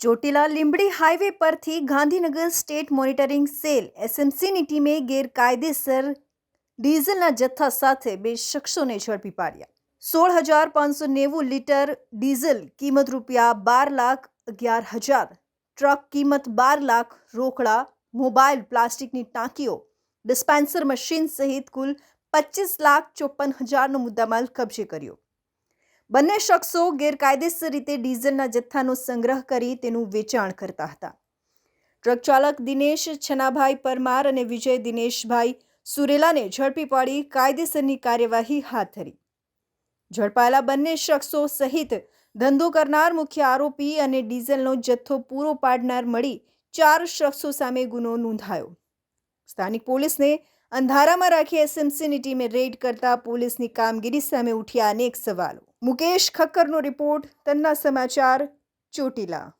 Chotila Limbdi highway પરથી Gandhinagar state monitoring cell એસએમસીની ટીમે ગેરકાયદેસર ડીઝલના જથ્થા સાથે બે શખ્સોને ઝડપી પાડ્યા. સોળ હજાર પાંચસો નેવું લીટર ડીઝલ કિંમત રૂપિયા બાર લાખ અગિયાર હજાર, ટ્રક કિંમત બાર લાખ રોકડા, મોબાઈલ, પ્લાસ્ટિકની ટાંકીઓ, ડિસ્પેન્સર મશીન સહિત કુલ પચીસ લાખ ચોપન હજારનો મુદ્દામાલ કબજે કર્યો. બંને શખ્સો ગેરકાયદેસર રીતે ડીઝલના જથ્થાનો સંગ્રહ કરી તેનું વેચાણ કરતા હતા. ટ્રક ચાલક દિનેશ છનાભાઈ પરમાર અને વિજય દિનેશભાઈ સુરેલાને ઝડપી પાડી કાયદેસરની કાર્યવાહી હાથ ધરી. ઝડપાયેલા બંને શખ્સો સહિત ધંધો કરનાર મુખ્ય આરોપી અને ડીઝલનો જથ્થો પૂરો પાડનાર મળી ચાર શખ્સો સામે ગુનો નોંધાયો. સ્થાનિક પોલીસને અંધારામાં રાખી એસએમસીની ટીમે રેડ કરતા પોલીસની કામગીરી સામે ઉઠ્યા અનેક સવાલો. મુકેશ ખક્કરનો રિપોર્ટ તન્ના સમાચાર ચોટીલા.